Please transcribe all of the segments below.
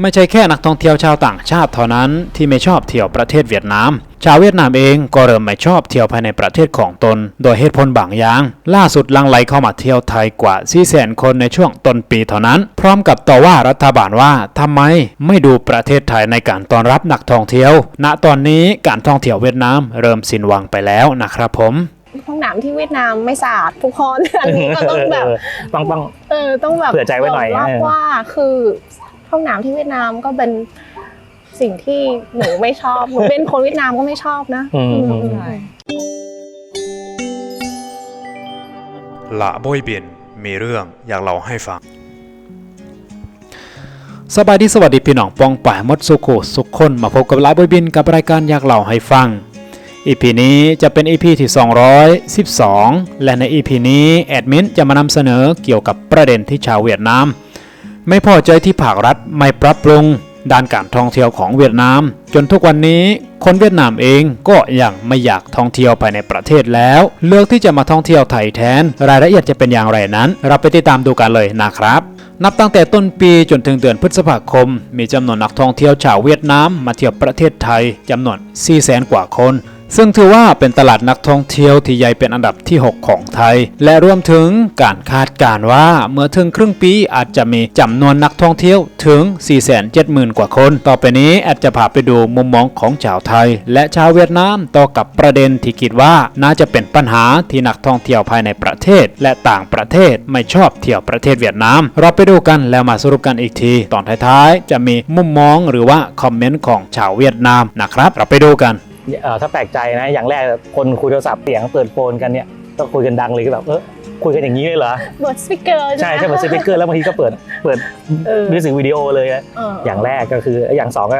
ไม่ใช่แค่นักท่องเที่ยวชาวต่างชาติเท่านั้นที่ไม่ชอบเที่ยวประเทศเวียดนาม ชาวเวียดนามเองก็เริ่มไม่ชอบเที่ยวภายในประเทศของตน โดยเหตุผลบางอย่าง ล่าสุดลังไหลเข้ามาเที่ยวไทยกว่า4แสนคนในช่วงต้นปีเท่านั้น พร้อมกับต่อว่ารัฐบาลว่าทำไมไม่ดูประเทศไทยในการต้อนรับนักท่องเที่ยว ณตอนนี้การท่องเที่ยวเวียดนามเริ่มสิ้นหวังไปแล้วนะครับผมห้องน้ำที่เวียดนามไม่สะอาดทุกคนอันนี้ก็ต้องแบบต้องต้องเออต้องแบบเผื่อใจไว้หน่อยมรับเออว่าคือ ห้องน้ำที่เวียดนามก็เป็นสิ่งที่หนูไม่ชอบ หนูเป็นคนเวียดนามก็ไม่ชอบนะอืมอืมอืมอืมละบอยเบียนมีเรื่องอยากเล่าให้ฟัง สบายดีสวัสดีพี่น้องปองป่ายมดสุขุสุขคนมาพบกับละบอยเบียนกับรายการอยากเล่าให้ฟังอีพีนี้จะเป็นอีพีที่ 212 และในอีพีนี้แอดมินจะมานำเสนอเกี่ยวกับประเด็นที่ชาวเวียดนาม ไม่พอใจที่ภาครัฐไม่ปรับปรุงด้านการท่องเที่ยวของเวียดนาม จนทุกวันนี้คนเวียดนามเองก็ยังไม่อยากท่องเที่ยวภายในประเทศแล้ว เลือกที่จะมาท่องเที่ยวไทยแทน รายละเอียดจะเป็นอย่างไรนั้น เราไปติดตามดูกันเลยนะครับ นับตั้งแต่ต้นปีจนถึงเดือนพฤษภาคม มีจำนวนนักท่องเที่ยวชาวเวียดนามมาเที่ยวประเทศไทยจำนวน4 0 0แสนกว่าคน ซึ่งถือว่าเป็นตลาดนักท่องเที่ยวที่ใหญ่เป็นอันดับที่ 6 ของไทย และรวมถึงการคาดการว่าเมื่อถึงครึ่งปีอาจจะมีจำนวนนักท่องเที่ยวถึง 470,000 กว่าคน ต่อไปนี้อาจจะพาไปดูมุมมองของชาวไทย และชาวเวียดนามต่อกับประเด็นที่คิดว่าน่าจะเป็นปัญหาที่นักท่องเที่ยวภายในประเทศ และต่างประเทศไม่ชอบเที่ยวประเทศเวียดนาม เราไปดูกันแล้วมาสรุปกันอีกที ตอนท้ายๆ จะมีมุมมองหรือว่าคอมเมนต์ของชาวเวียดนามนะครับ เราไปดูกัน ถ้าแปลกใจนะ อย่างแรกคนคุยโทรศัพท์เสียงเปิดโฟนกันเนี่ยก็คุยกันดังเลยก็แบบเออคุยกันอย่างนี้เลยเหรอบทสปิเกอร์ใช่ใช่ใช่เหมือนสปีกเกอร์แล้วบางทีก็เปิดเปิดเออมิวสิกวิดีโอเลยอะเอออย่างแรกก็คืออย่างสองก็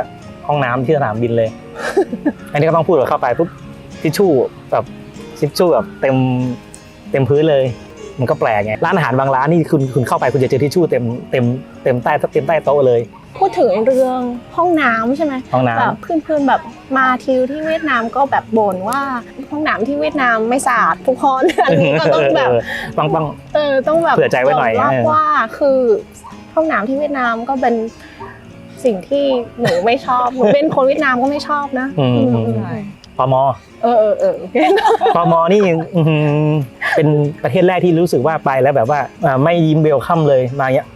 ห้องน้ำที่สนามบินเลย อันนี้ก็ต้องพูดว่าเข้าไปปุ๊บทิชชู่แบบทิชชู่แบบเต็มเต็มพื้นเลย มันก็แปลกไงร้านอาหารบางร้านนี่คุณคุณเข้าไปคุณจะเจอทิชชู่เต็มเต็มเต็มใต้เต็มใต้โต๊ะเลย พูดถึงเรื่องห้องน้ำใช่ไหมห้องน้ำแบบเพื่อนๆแบบมาทิวที่เวียดนามก็แบบบ่นว่าห้องน้ำที่เวียดนามไม่สะอาดทุกคนอันนี้ก็ต้องแบบเออต้องต้องเออต้องแบบเผื่อใจไว้หน่อยมรับเออว่าคือห้องน้ำที่เวียดนามก็เป็นสิ่งที่หนูไม่ชอบหนูเป็นคนเวียดนามก็ไม่ชอบนะ อืมอืมอืมอืมพมเออเออเออโอเคพมนี่อื้อหือเป็นประเทศแรกที่รู้สึกว่าไปแล้วแบบว่าอ่าไม่ยิ้มเวลคัมเลยมาเงี้ย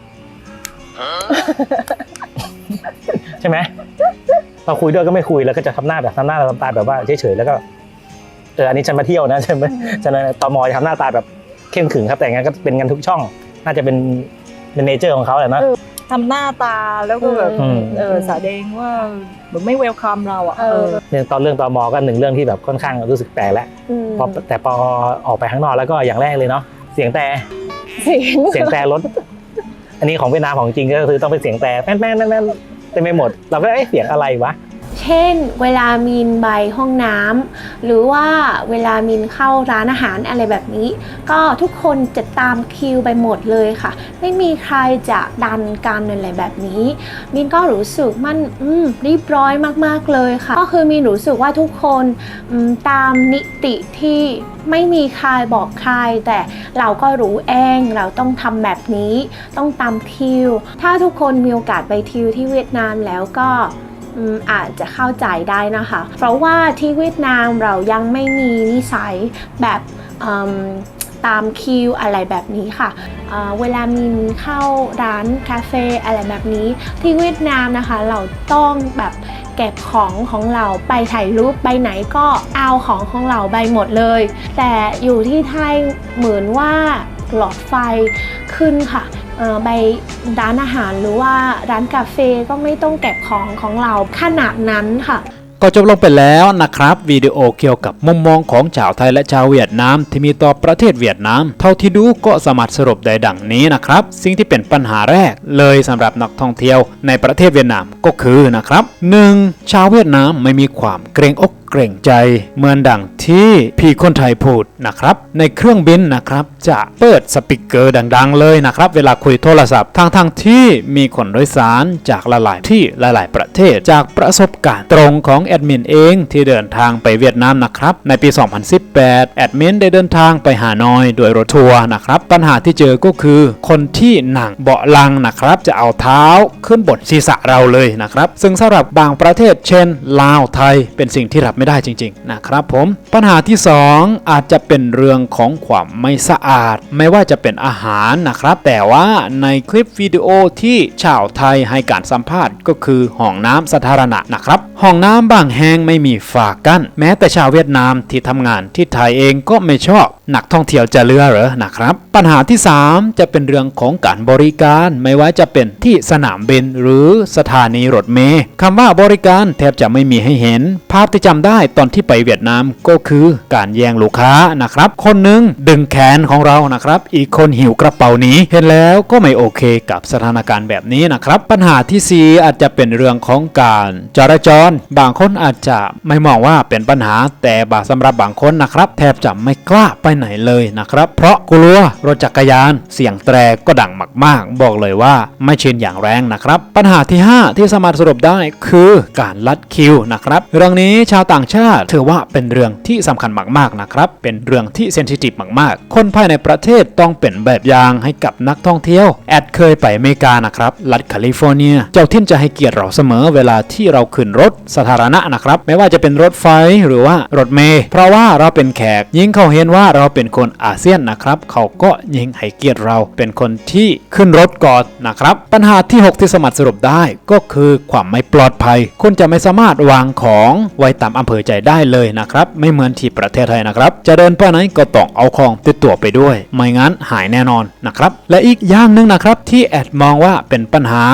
ใช่ไหมเราคุยด้วยก็ไม่คุยแล้วก็จะทำหน้าแบบทำหน้าทำตาแบบว่าเฉยๆแล้วก็เอออันนี้ฉันมาเที่ยวนะใช่ไหมฉะนั้นตมจะทำหน้าตาแบบเข้มขึงครับแต่งั้นก็เป็นกันทุกช่อง น่าจะเป็นเป็นเนเจอร์ของเขาแหละนะ ทำหน้าตาแล้วก็แบบอืม เออแสดงว่าเหมือนไม่เวลคัมเราอะเออ เนี่ยตอนเรื่องตมก็หนึ่งเรื่องที่แบบค่อนข้างรู้สึกแปลกแล้วอืมพอแต่พอออกไปข้างนอกแล้วก็อย่างแรกเลยเนาะเสียงแต่เสียงเสียงแต่รถ อันนี้ของเวียดนามของจริงก็คือต้องเป็นเสียงแต่แป้นแป้นแป้นแป้นเต็มไปหมด เราก็เอ๊ะเสียงอะไรวะ เช่น เวลามินไปห้องน้ำหรือว่าเวลามินเข้าร้านอาหารอะไรแบบนี้ ก็ทุกคนจะตามคิวไปหมดเลยค่ะ ไม่มีใครจะดันกันอะไรแบบนี้มินก็รู้สึกมันอืรีบร้อยมากๆเลยค่ะ ก็คือมินรู้สึกว่าทุกคนตามนิติที่ไม่มีใครบอกใคร แต่เราก็รู้เองเราต้องทำแบบนี้ ต้องตามคิว ถ้าทุกคนมีโอกาสไปทิวที่เวียดนามแล้วก็ อาจจะเข้าใจได้นะคะ เพราะว่าที่เวียดนามเรายังไม่มีนิสัยแบบตามคิวอะไรแบบนี้ค่ะอ่าเวลามินเข้าร้านคาเฟ่อะไรแบบนี้ ที่เวียดนามนะคะ เราต้องแบบเก็บของของเราไปถ่ายรูปไปไหนก็เอาของของเราไปหมดเลย แต่อยู่ที่ไทยเหมือนว่าหลอดไฟขึ้นค่ะ ไปร้านอาหารหรือว่าร้านกาแฟก็ไม่ต้องเก็บของของเราขนาดนั้นค่ะ ก็จบลงไปแล้วนะครับวิดีโอเกี่ยวกับมุมมองของชาวไทยและชาวเวียดนามที่มีต่อประเทศเวียดนาม เท่าที่ดูก็สามารถสรุปได้ดังนี้นะครับ สิ่งที่เป็นปัญหาแรกเลยสำหรับนักท่องเที่ยวในประเทศเวียดนามก็คือนะครับ 1. ชาวเวียดนามไม่มีความเกรงอก เกรงใจเหมือนดังที่พี่คนไทยพูดนะครับ ในเครื่องบินนะครับ จะเปิดสปีกเกอร์ดังๆเลยนะครับ เวลาคุยโทรศัพท์ทางทางๆที่มีคนโดยสารจากหลายๆที่หลาย ๆ ประเทศจากประสบการณ์ตรงของแอดมินเองที่เดินทางไปเวียดนามนะครับ ในปี 2018 แอดมินได้เดินทางไปฮานอยโดยรถทัวร์นะครับ ปัญหาที่เจอก็คือ คนที่นั่งเบาะลังนะครับ จะเอาเท้าขึ้นบนศีรษะเราเลยนะครับ ซึ่งสำหรับบางประเทศเช่น ลาวไทย เป็นสิ่งที่รับไม่ได้จริงๆนะครับผมปัญหาที่ 2 อาจจะเป็นเรื่องของความไม่สะอาด ไม่ว่าจะเป็นอาหารนะครับ แต่ว่าในคลิปวิดีโอที่ชาวไทยให้การสัมภาษณ์ก็คือห้องน้ำสาธารณะนะครับห้องน้ำบางแห่งไม่มีฝากั้น แม้แต่ชาวเวียดนามที่ทำงานที่ไทยเองก็ไม่ชอบนักท่องเที่ยวจะเลือเหรอนะครับปัญหาที่ 3 จะเป็นเรื่องของการบริการไม่ว่าจะเป็นที่สนามบินหรือสถานีรถเมล์คำว่าบริการแทบจะไม่มีให้เห็น ภาพที่จำได้ได้ตอนที่ไปเวียดนามก็คือการแย่งลูกค้านะครับ คนหนึงดึงแขนของเรานะครับ อีกคนหิวกระเป๋านี้เห็นแล้วก็ไม่โอเคกับสถานการณ์แบบนี้นะครับ ปัญหาที่ 4 อาจจะเป็นเรื่องของการจราจร บางคนอาจจะไม่มองว่าเป็นปัญหาแต่บางสำหรับบางคนนะครับ แทบจะไม่กล้าไปไหนเลยนะครับ เพราะกลัวรถจักรยานเสียงแตรก็ดังมาก ๆ บอกเลยว่าไม่เชินอย่างแรงนะครับ ปัญหาที่ 5 ที่สามารถสรุปได้คือการลัดคิวนะครับเรื่องนี้ชาวต่างชาติถือว่าเป็นเรื่องที่สำคัญมากๆนะครับ เป็นเรื่องที่เซนซิทีฟมากๆ คนภายในประเทศต้องเป็นแบบอย่างให้กับนักท่องเที่ยว แอดเคยไปอเมริกานะครับรัฐแคลิฟอร์เนีย เจ้าทิ่นจะให้เกียรติเราเสมอเวลาที่เราขึ้นรถสาธารณะนะครับ ไม่ว่าจะเป็นรถไฟหรือว่ารถเมล์เพราะว่าเราเป็นแขกยิ่งเขาเห็นว่าเราเป็นคนอาเซียนนะครับ เขาก็ยิ่งให้เกียรติเราเป็นคนที่ขึ้นรถก่อนนะครับ ปัญหาที่ 6 ที่สามารสรุปได้ก็คือความไม่ปลอดภัย คุณจะไม่สามารถวางของไว้ตามอำเภอใจได้เลยนะครับ ไม่เหมือนที่ประเทศไทยนะครับ จะเดินไปไหนก็ต้องเอาของติดตัวไปด้วย ไม่งั้นหายแน่นอนนะครับ และอีกอย่างหนึ่งนะครับที่แอดมองว่าเป็นปัญหา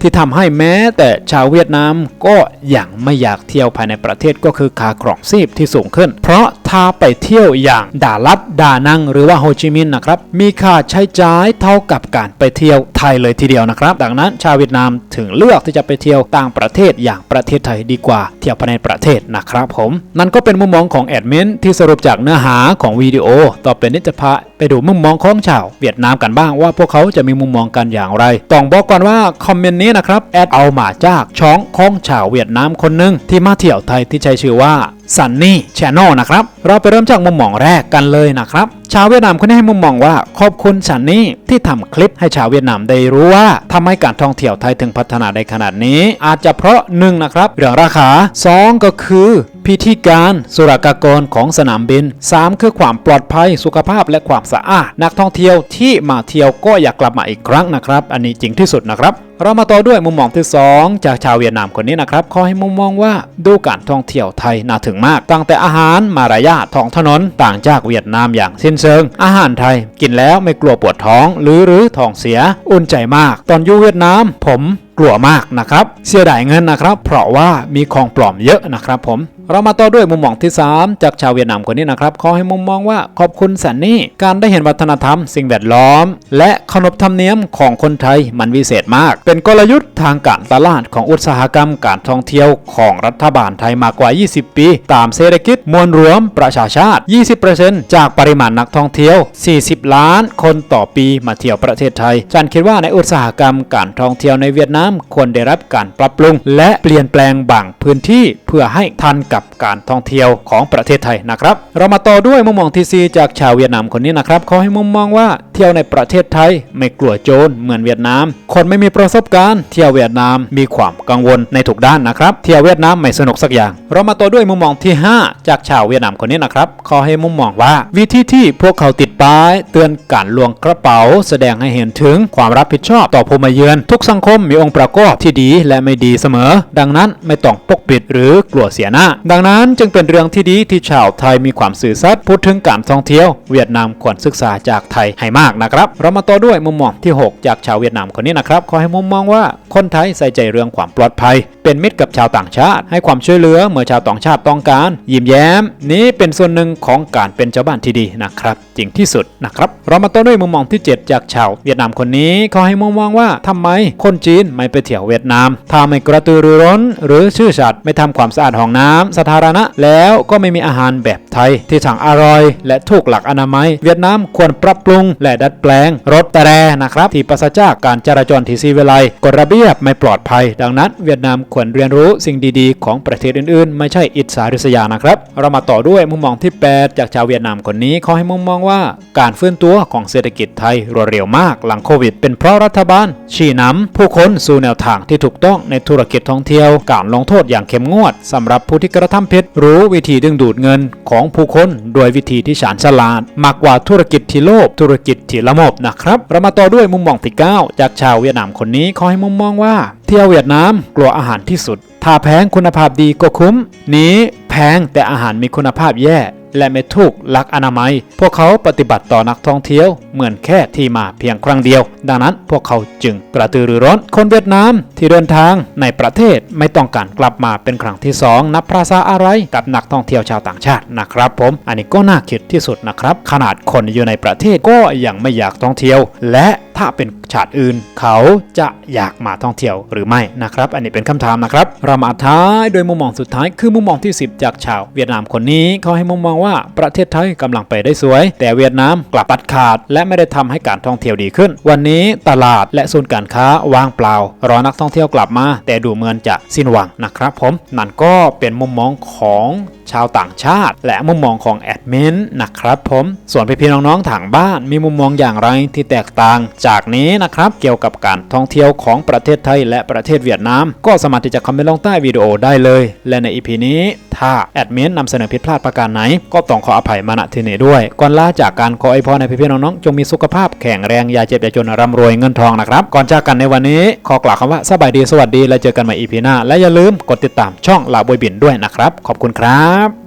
ที่ทำให้แม้แต่ชาวเวียดนามก็ยังไม่อยากเที่ยวภายในประเทศก็คือค่าครองชีพที่สูงขึ้น เพราะถ้าไปเที่ยวอย่างดาลัดดานังหรือว่าโฮจิมินห์นะครับมีค่าใช้จ่ายเท่ากับการไปเที่ยวไทยเลยทีเดียวนะครับ ดังนั้นชาวเวียดนามถึงเลือกที่จะไปเที่ยวต่างประเทศอย่างประเทศไทยดีกว่าเที่ยวภายในประเทศนะครับผม นั่นก็เป็นมุมมองของแอดมินที่สรุปจากเนื้อหาของวิดีโอ ต่อไปนี้จะพาไปดูมุมมองของชาวเวียดนามกันบ้างว่าพวกเขาจะมีมุมมองกันอย่างไร ต้องบอกก่อนว่าคอมเมนต์นี้นะครับแอดเอามาจากช่องของชาวเวียดนามคนหนึ่งที่มาเที่ยวไทยที่ใช้ชื่อว่าซันนี่ชน n ลนะครับ เราไปเริ่มจากมุมมองแรกกันเลยนะครับชาวเวียดนามคนนี้ให้มุมมองว่าขอบคุณซันนี่ที่ทำคลิปให้ชาวเวียดนามได้รู้ว่าทำให้การท่องเที่ยวไทยถึงพัฒนาได้ขนาดนี้ อาจจะเพราะหนึ่งนะครับเรื่องราคา 2 ก็คือพิธีการสุรากากรของสนามบิน 3 คือความปลอดภัยสุขภาพและความสะอาดนักท่องเที่ยวที่มาเที่ยวก็อยากกลับมาอีกครั้งนะครับ อันนี้จริงที่สุดนะครับเรามาต่อด้วยมุมมองที่ 2 จากชาวเวียดนามคนนี้นะครับเขาให้มุมมองว่าดูการท่องเที่ยวไทยน่าถึงมาก ตั้งแต่อาหารมารยาทท้องถนนต่างจากเวียดนามอย่างสิ้นเซิง อาหารไทย กินแล้วไม่กลัวปวดท้อง หรือหรือท้องเสีย อุ่นใจมาก ตอนอยู่เวียดนามผมกลัวมากนะครับ เสียดายเงินนะครับ เพราะว่ามีของปลอมเยอะนะครับผม เรามาต่อด้วยมุมมองที่ 3 จากชาวเวียดนามคนนี้นะครับเขาให้มุมมองว่าขอบคุณสันนี่การได้เห็นวัฒนธรรม สิ่งแวดล้อม และขนบธรรมเนียมของคนไทยมันวิเศษมาก เป็นกลยุทธ์ทางการตลาดของอุตสาหกรรมการท่องเที่ยวของรัฐบาลไทยมากกว่า 20 ปี ตามเศรษฐกิจมวลรวมประชาชาติ 20%จากปริมาณนักท่องเที่ยว 40 ล้านคนต่อปีมาเที่ยวประเทศไทย ฉันคิดว่าในอุตสาหกรรมการท่องเที่ยวในเวียดนามควรได้รับการปรับปรุง และเปลี่ยนแปลงบางพื้นที่เพื่อให้ทันกับการท่องเที่ยวของประเทศไทยนะครับ เรามาต่อด้วยมุมมองที่4จากชาวเวียดนามคนนี้นะครับเขาให้มุมมองว่าเที่ยวในประเทศไทยไม่กลัวโจรเหมือนเวียดนาม คนไม่มีประสบการณ์ เที่ยวเวียดนามมีความกังวลในทุกด้านนะครับ เที่ยวเวียดนามไม่สนุกสักอย่าง เรามาต่อด้วยมุมมองที่ 5 จากชาวเวียดนามคนนี้นะครับเขาให้มุมมองว่า วิธีที่พวกเขาติดป้ายเตือนการลวงกระเป๋า แสดงให้เห็นถึงความรับผิดชอบต่อผู้มาเยือนทุกสังคมมีองค์ประกอบที่ดีและไม่ดีเสมอ ดังนั้นไม่ต้องปกปิดหรือกลัวเสียหน้าดังนั้นจึงเป็นเรื่องที่ดีที่ชาวไทยมีความสื่อสัตย์พูดถึงการท่องเที่ยว เวียดนามควรศึกษาจากไทยให้มากนะครับ เรามาต่อด้วยมุมมองที่ 6 จากชาวเวียดนามคนนี้นะครับขาให้มุมมองว่าคนไทยใส่ใจเรื่องความปลอดภัย เป็นมิตรกับชาวต่างชาติ ให้ความช่วยเหลือเมื่อชาวต่างชาติต้องการ ยิ้มแย้ม นี้เป็นส่วนหนึ่งของการเป็นชาวบ้านที่ดีนะครับจริงที่สุดนะครับเรามาต่อด้วยมุมมองที่ 7 จากชาวเวียดนามคนนี้เขาให้มุมมองว่าทำไมคนจีนไม่ไปเที่ยวเวียดนามถ้าไม่กระตือรือร้น หรือชื่อสัตย์ไม่ทำความสะอาดห้องน้ำสาธารณะ แล้วก็ไม่มีอาหารแบบไทย ที่ทั้งอร่อย และถูกหลักอนามัย เวียดนามควรปรับปรุง และดัดแปลง รถแต่แรนะครับ ที่ปราศจากการจราจรที่ซีวิไลกฎระเบียบไม่ปลอดภัย ดังนั้น เวียดนามควรเรียนรู้สิ่งดีๆ ของประเทศอื่นๆ ไม่ใช่อิจฉาริษยานะครับ เรามาต่อด้วยมุมมองที่ 8 จากชาวเวียดนามคนนี้เขาให้มุมมองว่า การฟื้นตัวของเศรษฐกิจไทยรวดเร็วมากหลังโควิด เป็นเพราะรัฐบาลชี้นำผู้คนสู่แนวทางที่ถูกต้องในธุรกิจท่องเที่ยว การลงโทษอย่างเข้มงวดสำหรับผู้ที่กระทำผิดรู้วิธีดึงดูดเงินของผู้คนโดยวิธีที่ฉานฉลาด มากกว่าธุรกิจที่โลภธุรกิจที่ละโมบนะครับ เรามาต่อด้วยมุมมองที่ 9 จากชาวเวียดนามคนนี้เขาให้มุมมองว่า เที่ยวเวียดนามกลัวอาหารที่สุด ถ้าแพงคุณภาพดีก็คุ้ม นี้แพงแต่อาหารมีคุณภาพแย่ และไม่ถูกหลักอนามัย พวกเขาปฏิบัติต่อนักท่องเที่ยวเหมือนแค่ที่มาเพียงครั้งเดียว ดังนั้นพวกเขาจึงกระตือรือร้น คนเวียดนามที่เดินทางในประเทศไม่ต้องการกลับมาเป็นครั้งที่สองนับภาษาอะไรกับนักท่องเที่ยวชาวต่างชาตินะครับ ผม อันนี้ก็น่าคิดที่สุดนะครับ ขนาดคนอยู่ในประเทศก็ยังไม่อยากท่องเที่ยว และถ้าเป็นชาติอื่น เขาจะอยากมาท่องเที่ยวหรือไม่นะครับ อันนี้เป็นคำถามนะครับ เรามาท้ายโดยมุมมองสุดท้ายคือมุมมองที่ 10 จากชาวเวียดนามคนนี้เขาให้มุมมองว่าประเทศไทยกำลังไปได้สวย แต่เวียดนามกลับปัดขาด และไม่ได้ทำให้การท่องเที่ยวดีขึ้น วันนี้ตลาดและศูนย์การค้าว่างเปล่า รอนักท่องเที่ยวกลับมา แต่ดูเหมือนจะสิ้นหวังนะครับผม นั่นก็เป็นมุมมองของชาวต่างชาติ และมุมมองของแอดมินนะครับผม ส่วนพี่ๆน้องๆทางบ้านมีมุมมองอย่างไรที่แตกต่าง จากนี้นะครับเกี่ยวกับการท่องเที่ยวของประเทศไทย และประเทศเวียดนามก็สามารถที่จะคอมเมนต์ลงใต้วิดีโอได้เลย และในอีพีนี้ถ้าแอดมินนำเสนอผิดพลาดประการไหนก็ต้องขออภัยมาณที่นี้ด้วย ก่อนลาจากการขอไอวยพรในพี่ๆน้องๆจงมีสุขภาพแข็งแรงอย่าเจ็บอย่าจนร่ำรวยเงินทองนะครับ ก่อนจากกันในวันนี้ขอกล่าวคำว่าสบายดีสวัสดี และเจอกันใหม่อีพีหน้า และอย่าลืมกดติดตามช่องลาบวยบินด้วยนะครับ ขอบคุณครับ